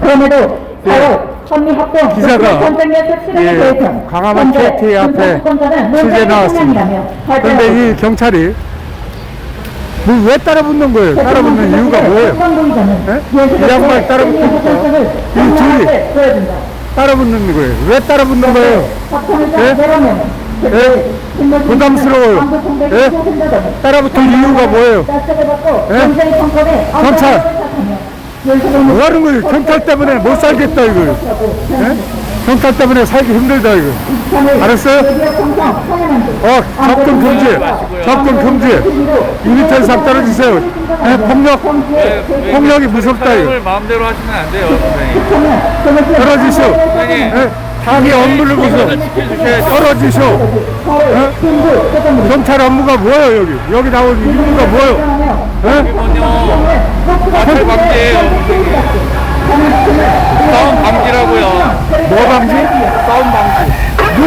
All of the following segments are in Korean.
그럼에도 4월 선미합동 기자가, 전쟁에서 실행에 예, 광화문 KT 앞에 취재 나왔습니다. 그런데 이 경찰이 뭐왜 따라붙는 거예요? 따라붙는 이유가 뭐예요? 예? 이 양말 따라붙으니까 이 둘이 따라붙는 거예요. 왜 따라붙는 거예요? 예? 예? 부담스러워요. 예? 따라붙을 이유가 뭐예요? 예? 경찰. 뭐 하는 거예요? 경찰 때문에 못 살겠다 이거. 예? 경찰 때문에 살기 힘들다 이거. 알았어요? 어, 접근 금지. 접근 금지. 2m 이상 떨어지세요. 예? 폭력. 폭력이 무섭다 이거. 사용을 마음대로 하시면 안 돼요, 선생님. 선생님, 예? 자기 업무를. 지켜주셔야죠. 떨어지시오. 예? 경찰 업무가 뭐예요 여기? 여기 나온 임무가 뭐예요? 예? 마찰 방지예요,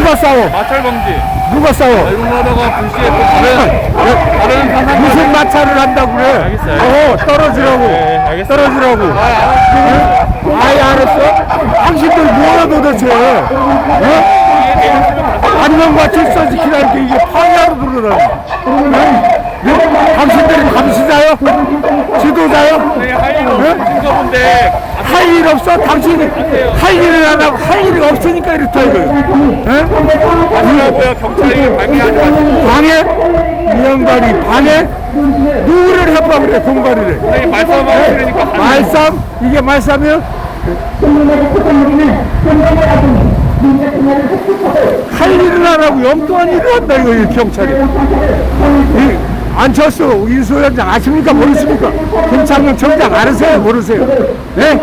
누가 싸워? 마찰 방지. 누가 싸워? 이런 거다가 불시에 또 다른, 다른 상상. 무슨 마찰을 한다고 그래? 알겠어요. 어, 떨어지라고. 네, 알겠어요. 떨어지라고. 응? 아예 알았어? 당신들 뭐야 도대체? 어? 안녕과 질서 지키라는 게 이게 파괴하러 그러라고. 응? 당신들이 감시자요? 지도자요? 네, 본데. 할 일 없어? 당신이 할 일을 안 하고 할 일이 없으니까 이렇다 이거요. 응? 하시라고요, 경찰이 방해하지 마시고. 방해? 이 양반이 방해? 누구를 해봐 그래 공갈이래. 선생님 말씀하시니까 하는 말쌈? 이게 말쌈이요? 할 일을 안 하고 엉뚱한 일을 한다 이거 이 경찰이. 이 안철수 인수위원장 아십니까 모르십니까? 김창룡 청장 알으세요 모르세요? 네?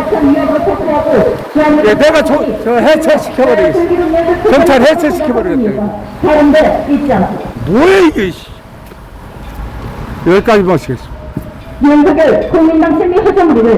예, 내가 저, 저 해체시켜버리겠어. 경찰 해체시켜버리겠다. 있지 않습니다. 뭐야 이게? 씨. 여기까지 마치겠습니다. 윤석열 국민당 승리 회전부를